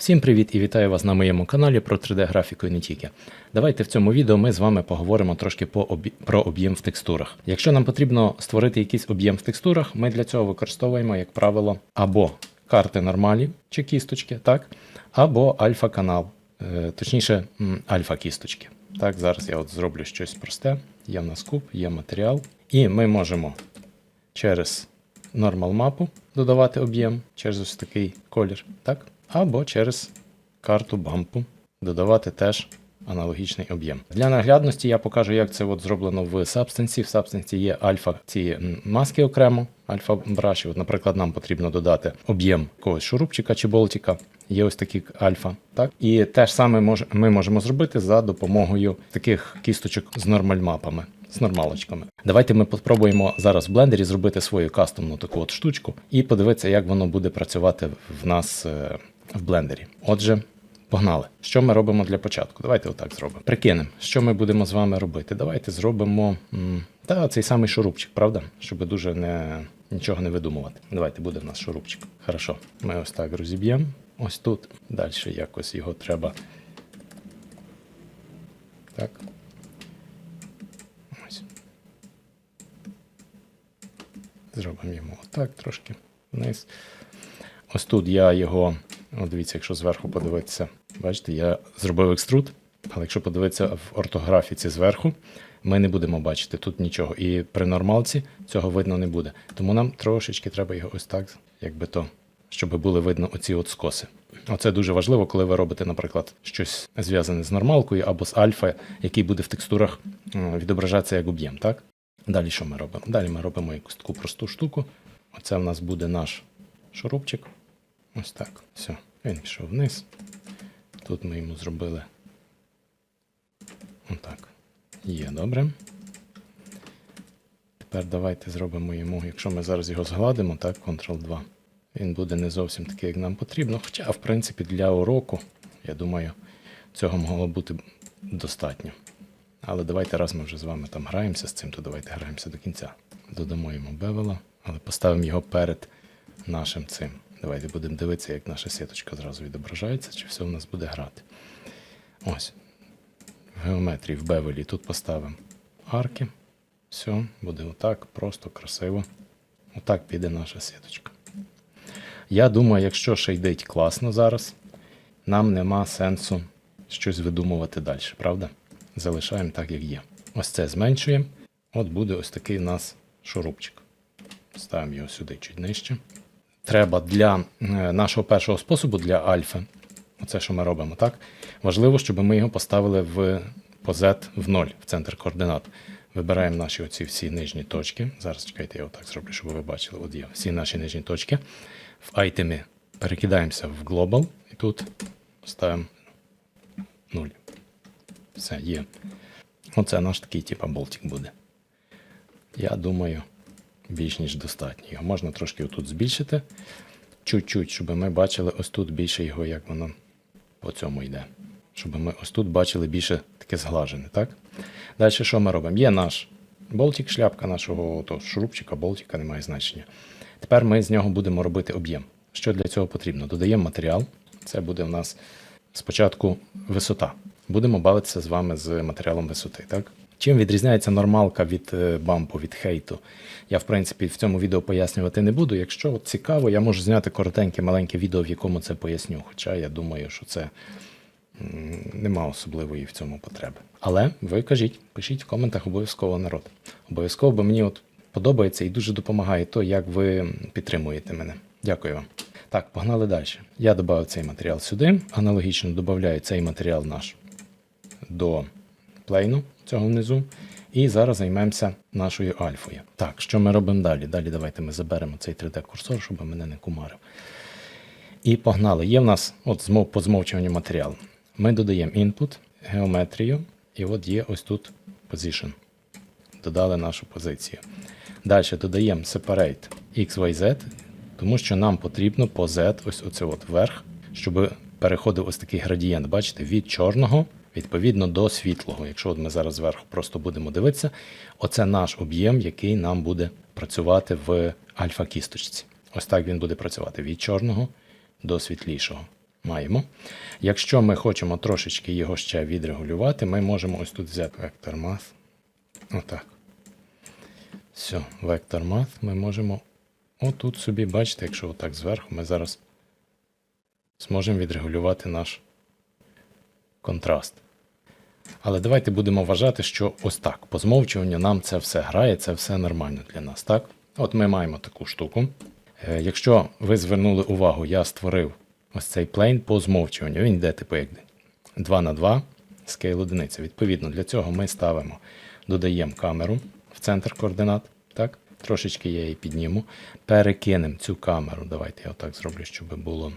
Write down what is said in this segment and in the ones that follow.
Всім привіт і вітаю вас на моєму каналі про 3D-графіку і не тільки. Давайте в цьому відео ми з вами поговоримо трошки по об'є- про об'єм в текстурах. Якщо нам потрібно створити якийсь об'єм в текстурах, ми для цього використовуємо, як правило, або карти нормалі чи кісточки, так, або альфа-канал, е, точніше, альфа-кісточки. Так, зараз я от зроблю щось просте. Є в нас куб, є матеріал, і ми можемо через нормал мапу додавати об'єм через ось такий колір, так? Або через карту бампу додавати теж аналогічний об'єм. Для наглядності я покажу, як це от зроблено в Substance. В Substance є альфа ці маски окремо, альфа браші. От, наприклад, нам потрібно додати об'єм якогось шурупчика чи болтика. Є ось такі альфа, так і те ж саме ми можемо зробити за допомогою таких кісточок з нормальмапами, з нормалочками. Давайте ми спробуємо зараз в блендері зробити свою кастомну таку от штучку і подивитися, як воно буде працювати в нас е, в блендері. Отже, погнали. Що ми робимо для початку? Давайте отак зробимо. Прикинемо, що ми будемо з вами робити. Давайте зробимо та цей самий шурупчик, правда? Щоб дуже не, нічого не видумувати. Давайте буде в нас шурупчик. Хорошо. Ми ось так розіб'ємо. Ось тут. Далі якось його треба. Так. Ось. Зробимо йому отак трошки вниз. Ось тут я його, от дивіться, якщо зверху подивитися, бачите, я зробив екструд, але якщо подивитися в ортографіці зверху, ми не будемо бачити тут нічого. І при нормалці цього видно не буде. Тому нам трошечки треба його ось так, якби то, щоб були видно оці от скоси. Оце дуже важливо, коли ви робите, наприклад, щось зв'язане з нормалкою або з альфа, який буде в текстурах відображатися як об'єм, так? Далі що ми робимо? Далі ми робимо якусь таку просту штуку. Оце в нас буде наш шурупчик. Ось так. Все. Він пішов вниз. Тут ми йому зробили. Отак. Є, добре. Тепер давайте зробимо йому, якщо ми зараз його згладимо, так, Ctrl-2. Він буде не зовсім такий, як нам потрібно. Хоча, в принципі, для уроку, я думаю, цього могло бути достатньо. Але давайте раз ми вже з вами там граємося з цим, то давайте граємося до кінця. Додамо йому бевела, але поставимо його перед нашим цим. Давайте будемо дивитися, як наша сіточка зразу відображається, чи все в нас буде грати. Ось. В геометрії в бевелі тут поставимо арки. Все, буде отак, просто красиво. Отак піде наша сіточка. Я думаю, якщо шейдить класно зараз, нам нема сенсу щось видумувати далі, правда? Залишаємо так, як є. Ось це зменшуємо. От буде ось такий у нас шурупчик. Ставимо його сюди чуть нижче. Треба для е, нашого першого способу для альфи, оце що ми робимо, так? Важливо, щоб ми його поставили в по Z в 0, в центр координат. Вибираємо наші оці всі нижні точки. Зараз чекайте, я отак зроблю, щоб ви бачили. От є всі наші нижні точки. В айтемі перекидаємося в Global і тут ставимо 0. Все, є. Оце наш такий, типа, болтик буде. Я думаю, більш ніж достатньо. Його можна трошки отут збільшити. Чуть-чуть, щоб ми бачили ось тут більше його, як воно по цьому йде. Щоб ми ось тут бачили більше таке зглажене, так? Далі що ми робимо? Є наш болтик, шляпка нашого то, шурупчика, болтика, немає значення. Тепер ми з нього будемо робити об'єм. Що для цього потрібно? Додаємо матеріал. Це буде в нас спочатку висота. Будемо бавитися з вами з матеріалом висоти. Так? Чим відрізняється нормалка від е, бампу, від хейту? Я, в принципі, в цьому відео пояснювати не буду. Якщо цікаво, я можу зняти коротеньке маленьке відео, в якому це поясню. Хоча я думаю, що це нема особливої в цьому потреби. Але ви кажіть, пишіть в коментах обов'язково народ. Обов'язково, бо мені от подобається і дуже допомагає то, як ви підтримуєте мене. Дякую вам. Так, погнали далі. Я додав цей матеріал сюди. Аналогічно додаю цей матеріал наш до плейну цього внизу. І зараз займемося нашою альфою. Так, що ми робимо далі? Далі давайте ми заберемо цей 3D-курсор, щоб мене не кумарив. І погнали. Є в нас от змов, по змовчуванню матеріал. Ми додаємо input, геометрію, і от є ось тут position. Додали нашу позицію. Далі додаємо separate XYZ, тому що нам потрібно по Z, ось оце от вверх, щоб переходив ось такий градієнт, бачите, від чорного відповідно до світлого. Якщо от ми зараз зверху просто будемо дивитися, оце наш об'єм, який нам буде працювати в альфа-кісточці. Ось так він буде працювати від чорного до світлішого. Маємо. Якщо ми хочемо трошечки його ще відрегулювати, ми можемо ось тут взяти вектор math. Отак. Все, вектор math ми можемо отут собі, бачите, якщо отак зверху, ми зараз зможемо відрегулювати наш контраст. Але давайте будемо вважати, що ось так, по змовчуванню нам це все грає, це все нормально для нас. так? От ми маємо таку штуку. Е, Якщо ви звернули увагу, я створив ось цей плейн по змовчуванню. Він йде типу як 2 на 2 скейл одиниця. Відповідно, для цього ми ставимо, додаємо камеру в центр координат. Так? Трошечки я її підніму. Перекинемо цю камеру. Давайте я отак зроблю, щоб було.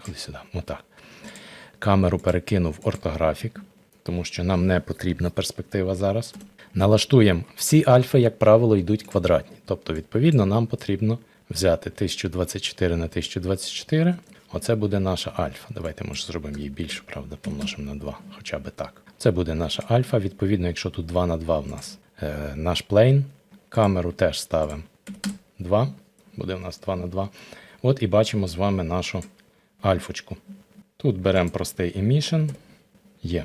Ходи сюди. Отак. Камеру перекину в ортографік, тому що нам не потрібна перспектива зараз. Налаштуємо всі альфи, як правило, йдуть квадратні. Тобто, відповідно, нам потрібно взяти 1024 на 1024. Оце буде наша альфа. Давайте, може, зробимо її більше, правда, помножимо на 2, хоча би так. Це буде наша альфа. Відповідно, якщо тут 2 на 2 в нас е, наш плейн, камеру теж ставимо 2. Буде в нас 2 на 2. От і бачимо з вами нашу альфочку. Тут беремо простий emission. Є.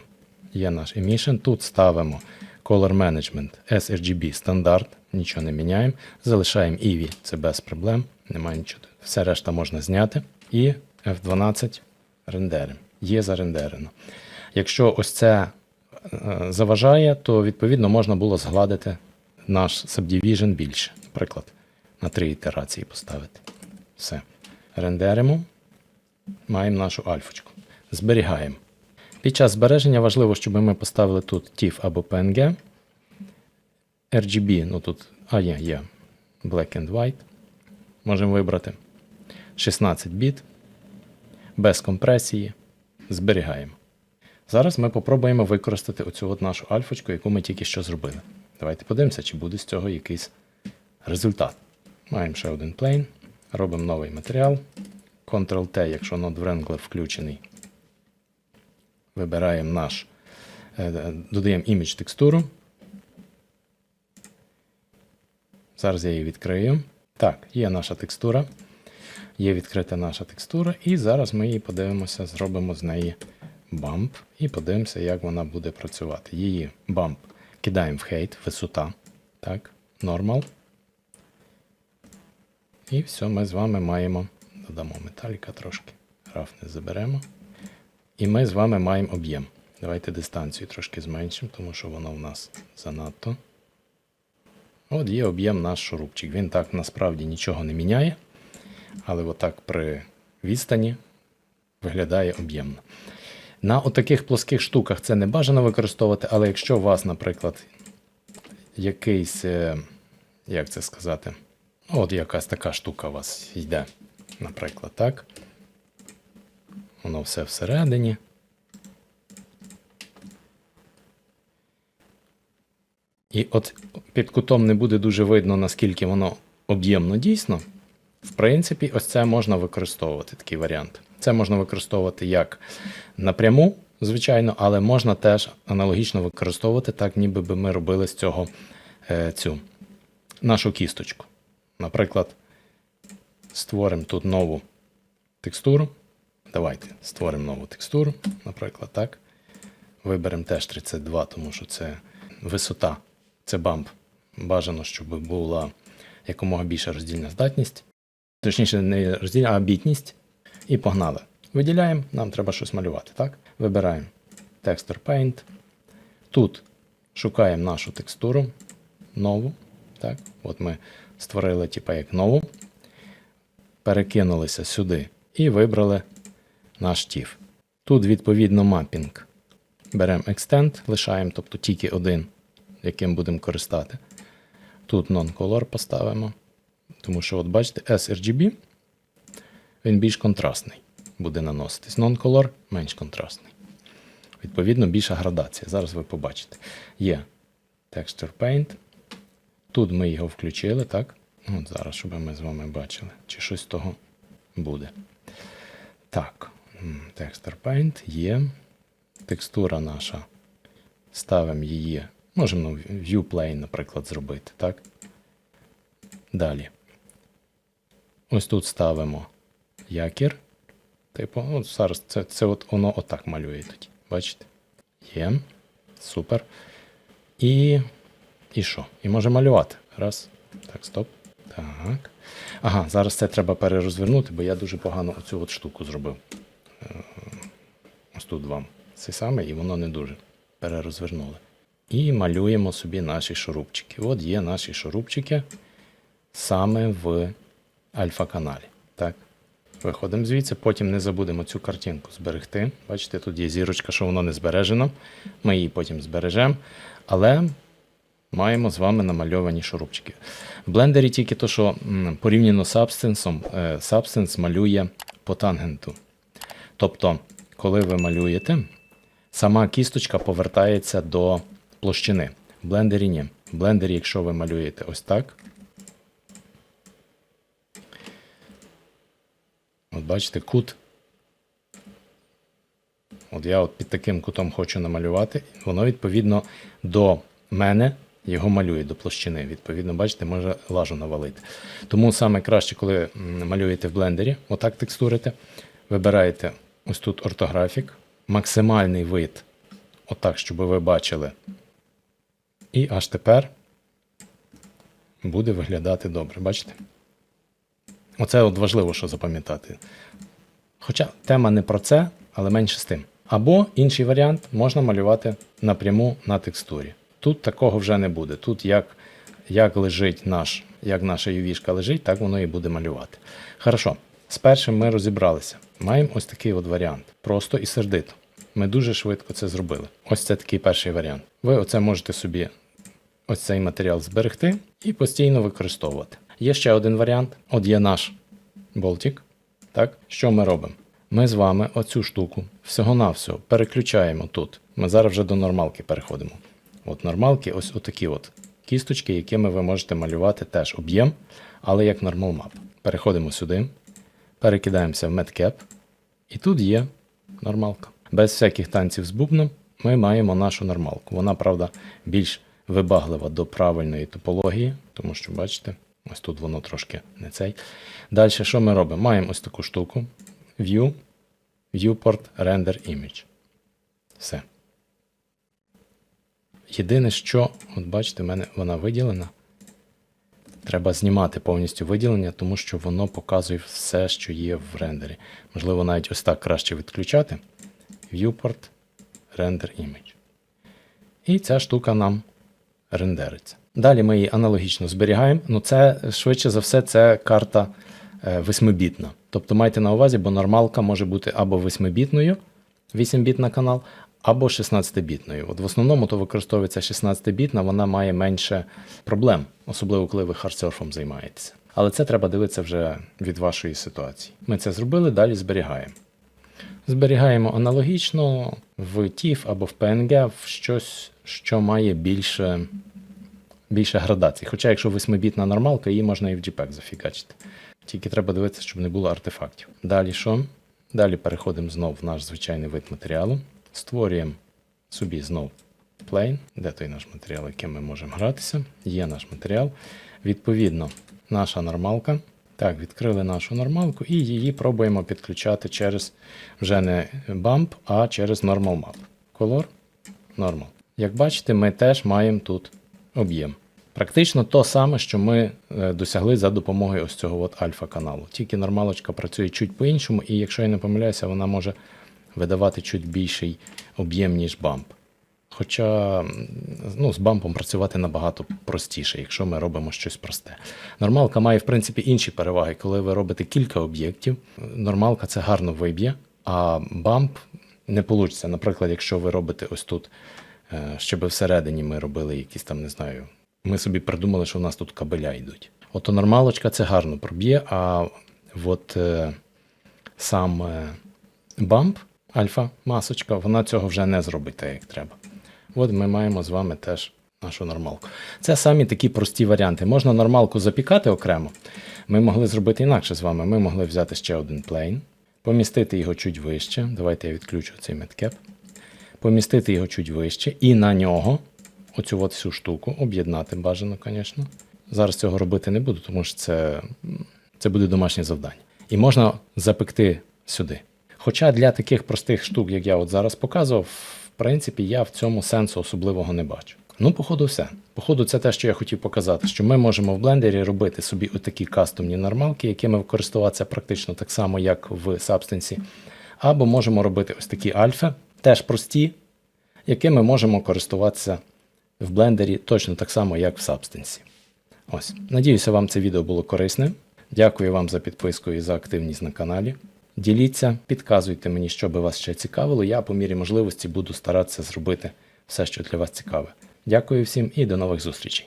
Є наш emission. Тут ставимо Color Management sRGB стандарт, нічого не міняємо. Залишаємо EV, це без проблем, немає нічого. Все решта можна зняти. І F12 рендеримо. Є зарендерено. Якщо ось це е, заважає, то відповідно можна було згладити наш subdivision більше. Наприклад, на три ітерації поставити. Все. Рендеримо. Маємо нашу альфочку. Зберігаємо. Під час збереження важливо, щоб ми поставили тут TIFF або PNG. RGB, ну тут, а є, є Black and White. Можемо вибрати 16 біт, без компресії. Зберігаємо. Зараз ми попробуємо використати оцю от нашу альфочку, яку ми тільки що зробили. Давайте подивимося, чи буде з цього якийсь результат. Маємо ще один плейн. Робимо новий матеріал. Ctrl-T, якщо Node Wrangler включений. Вибираємо наш, е, додаємо імідж текстуру. Зараз я її відкрию. Так, є наша текстура. Є відкрита наша текстура, і зараз ми її подивимося, зробимо з неї бамп і подивимося, як вона буде працювати. Її бамп кидаємо в хейт, висота. Так, нормал. І все, ми з вами маємо. Додамо металіка трошки. Раф не заберемо. І ми з вами маємо об'єм. Давайте дистанцію трошки зменшимо, тому що воно в нас занадто. От є об'єм наш шурупчик. Він так насправді нічого не міняє, але отак при відстані виглядає об'ємно. На отаких плоских штуках це не бажано використовувати, але якщо у вас, наприклад, якийсь, е, як це сказати, от якась така штука у вас йде, наприклад, так. Воно все всередині. І от під кутом не буде дуже видно, наскільки воно об'ємно дійсно. В принципі, ось це можна використовувати, такий варіант. Це можна використовувати як напряму, звичайно, але можна теж аналогічно використовувати, так ніби би ми робили з цього е, цю нашу кісточку. Наприклад, створимо тут нову текстуру. Давайте створимо нову текстуру, наприклад, так. Виберемо теж 32, тому що це висота, це бамп. Бажано, щоб була якомога більша роздільна здатність. Точніше, не роздільна, а бітність. І погнали. Виділяємо, нам треба щось малювати. так? Вибираємо Texture Paint. Тут шукаємо нашу текстуру нову. Так? От ми створили типа як нову. Перекинулися сюди і вибрали наш TIFF. Тут, відповідно, мапінг. Беремо Extend, лишаємо, тобто тільки один, яким будемо користати. Тут Non-Color поставимо. Тому що, от бачите, sRGB він більш контрастний буде наноситись. Non-Color менш контрастний. Відповідно, більша градація. Зараз ви побачите. Є Texture Paint. Тут ми його включили, так? От зараз, щоб ми з вами бачили, чи щось з того буде. Так, Texture Paint є. Текстура наша. Ставимо її. Можемо на View Plane, наприклад, зробити, так? Далі. Ось тут ставимо якір. Типу, ну, зараз це, це от воно отак малює тоді. Бачите? Є. Супер. І. І що? І може малювати. Раз. Так, стоп. Так. Ага, зараз це треба перерозвернути, бо я дуже погано оцю от штуку зробив. Е, Ось тут вам це саме, і воно не дуже. Перерозвернули. І малюємо собі наші шурупчики. От є наші шурупчики саме в альфа-каналі. Так. Виходимо звідси, потім не забудемо цю картинку зберегти. Бачите, тут є зірочка, що воно не збережено. Ми її потім збережемо. Але маємо з вами намальовані шурупчики. В блендері тільки то, що порівняно з Substance, е, Substance малює по тангенту. Тобто, коли ви малюєте, сама кісточка повертається до площини. В блендері ні. В блендері, якщо ви малюєте ось так, От бачите, кут. От я от під таким кутом хочу намалювати. Воно відповідно до мене його малює до площини. Відповідно, бачите, може лажу навалити. Тому саме краще, коли малюєте в блендері, отак текстурите, вибираєте ось тут ортографік, максимальний вид, отак, щоб ви бачили. І аж тепер буде виглядати добре. Бачите? Оце от важливо, що запам'ятати. Хоча тема не про це, але менше з тим. Або інший варіант можна малювати напряму на текстурі. Тут такого вже не буде. Тут як, як лежить наш, як наша ювішка лежить, так воно і буде малювати. Хорошо, з першим ми розібралися. Маємо ось такий от варіант. Просто і сердито. Ми дуже швидко це зробили. Ось це такий перший варіант. Ви оце можете собі ось цей матеріал зберегти і постійно використовувати. Є ще один варіант. От є наш болтик. Так, що ми робимо? Ми з вами оцю штуку всього-навсього переключаємо тут. Ми зараз вже до нормалки переходимо. От нормалки, ось отакі от кісточки, якими ви можете малювати теж об'єм, але як нормал map. Переходимо сюди, перекидаємося в MedCap, і тут є нормалка. Без всяких танців з бубном ми маємо нашу нормалку. Вона, правда, більш вибаглива до правильної топології, тому що, бачите, ось тут воно трошки не цей. Далі, що ми робимо? Маємо ось таку штуку. View, Viewport, Render Image. Все. Єдине, що, от бачите, в мене вона виділена. Треба знімати повністю виділення, тому що воно показує все, що є в рендері. Можливо, навіть ось так краще відключати. Viewport, Render Image. І ця штука нам рендериться. Далі ми її аналогічно зберігаємо. Ну, це швидше за все, це карта е, 8-бітна. Тобто майте на увазі, бо нормалка може бути або 8-бітною, 8-біт на канал, або 16-бітною. От в основному то використовується 16-бітна, вона має менше проблем, особливо коли ви хардсерфом займаєтеся. Але це треба дивитися вже від вашої ситуації. Ми це зробили, далі зберігаємо. Зберігаємо аналогічно в TIFF або в PNG в щось, що має більше, більше градацій. Хоча, якщо 8-бітна нормалка, її можна і в JPEG зафігачити. Тільки треба дивитися, щоб не було артефактів. Далі що? Далі переходимо знову в наш звичайний вид матеріалу. Створюємо собі знов plane, де той наш матеріал, яким ми можемо гратися. Є наш матеріал. Відповідно, наша нормалка. Так, відкрили нашу нормалку і її пробуємо підключати через вже не bump, а через normal map. Color normal. Як бачите, ми теж маємо тут об'єм. Практично то саме, що ми е, досягли за допомогою ось цього от альфа-каналу. Тільки нормалочка працює чуть по-іншому, і якщо я не помиляюся, вона може видавати чуть більший об'єм, ніж бамп. Хоча ну, з бампом працювати набагато простіше, якщо ми робимо щось просте. Нормалка має, в принципі, інші переваги. Коли ви робите кілька об'єктів, нормалка це гарно виб'є, а бамп не вийде. Наприклад, якщо ви робите ось тут, е, щоб всередині ми робили якісь там, не знаю, ми собі придумали, що у нас тут кабеля йдуть. Ото нормалочка це гарно проб'є, а от е, сам е, бамп, альфа-масочка, вона цього вже не зробить так, як треба. От ми маємо з вами теж нашу нормалку. Це самі такі прості варіанти. Можна нормалку запікати окремо. Ми могли зробити інакше з вами. Ми могли взяти ще один плейн, помістити його чуть вище. Давайте я відключу цей медкеп. Помістити його чуть вище і на нього оцю от всю штуку об'єднати бажано, звісно. Зараз цього робити не буду, тому що це, це буде домашнє завдання. І можна запекти сюди. Хоча для таких простих штук, як я от зараз показував, в принципі, я в цьому сенсу особливого не бачу. Ну, походу, все. Походу, це те, що я хотів показати, що ми можемо в блендері робити собі отакі кастомні нормалки, якими користуватися практично так само, як в Substance. Або можемо робити ось такі альфи, теж прості, якими можемо користуватися в блендері точно так само, як в Substance. Ось. Надіюся, вам це відео було корисне. Дякую вам за підписку і за активність на каналі. Діліться, підказуйте мені, що би вас ще цікавило. Я по мірі можливості буду старатися зробити все, що для вас цікаве. Дякую всім і до нових зустрічей.